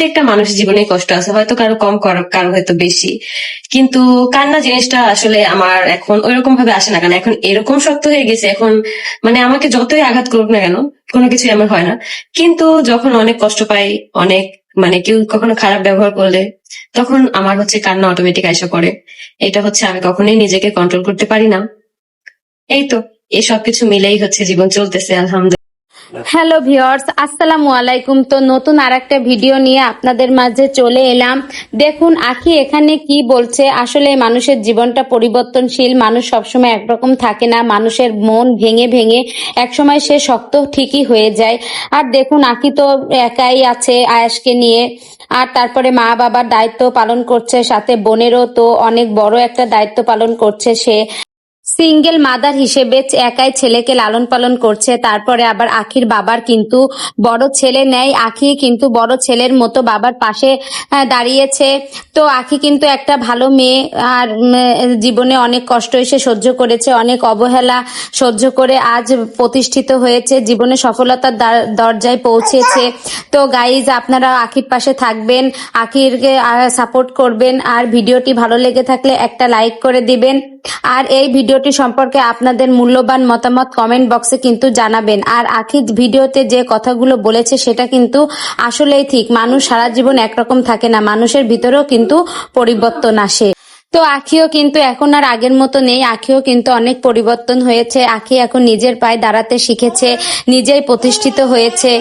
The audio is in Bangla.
প্রত্যেকটা মানুষের জীবনে কষ্ট আছে, হয়তো কারও কম, কারও হয়তো বেশি। কিন্তু কান্না জিনিসটা আসলে আমার এখন ওইরকম ভাবে আসে না, কারণ এখন এরকম শক্ত হয়ে গেছে, এখন মানে আমাকে যতই আঘাত করুক না কেন, কোনো কিছুই আমার হয় না। কিন্তু যখন অনেক কষ্ট পাই, অনেক মানে কেউ কখনো খারাপ ব্যবহার করলে, তখন আমার হচ্ছে কান্না অটোমেটিক আইসা পড়ে। এটা হচ্ছে আমি কখনোই নিজেকে কন্ট্রোল করতে পারি না। এই তো, এই সবকিছু মিলেই হচ্ছে জীবন চলতেছে, আলহামদুলিল্লাহ। হ্যালো ভিওর্স আসসালামু আলাইকুম তো নতুন আর একটা ভিডিও নিয়ে আপনাদের মাঝে চলে এলাম। দেখুন আখি এখানে কি বলছে? আসলে মানুষের জীবনটা পরিবর্তনশীল। মানুষ সবসময় একরকম থাকে না। মানুষের মন ভেঙে ভেঙে একসময় সে শক্ত ঠিকই হয়ে যায়। আর দেখুন আখি তো একাই আছে আয়াসকে নিয়ে। আর তারপরে মা বাবার দায়িত্ব পালন করছে, সাথে বোনেরও তো অনেক বড় একটা দায়িত্ব পালন করছে সে। সিঙ্গেল মাদার হিসেবে একাই ছেলেকে লালন পালন করছে, তারপরে আবার আখির বাবার কিন্তু বড় ছেলে নেয় আখি কিন্তু বড় ছেলের মতো বাবার পাশে দাঁড়িয়েছে। তো আখি কিন্তু একটা ভালো মেয়ে, আর জীবনে অনেক কষ্ট এসে সহ্য করেছে, অনেক অবহেলা সহ্য করে আজ প্রতিষ্ঠিত হয়েছে, জীবনে সফলতার দরজায় পৌঁছেছে। তো গাইজ আপনারা আখির পাশে থাকবেন, আখিরকে সাপোর্ট করবেন, আর ভিডিওটি ভালো লেগে থাকলে একটা লাইক করে দিবেন। আর এই ভিডিওটি সম্পর্কে আপনাদের মূল্যবান মতামত কমেন্ট বক্সে কিন্তু জানাবেন। আর আখির ভিডিওতে যে কথাগুলো বলেছে সেটা কিন্তু আসলেই ঠিক। মানুষ সারা জীবন একরকম থাকে না, মানুষের ভিতরেও কিন্তু পরিবর্তন আসে। তো আখিও কিন্তু এখন আর আগের মতো নেই। আখিও কিন্তু অনেক পরিবর্তন হয়েছে। আখি এখন নিজের পায়ে দাঁড়াতে শিখেছে, নিজেই প্রতিষ্ঠিত হয়েছে।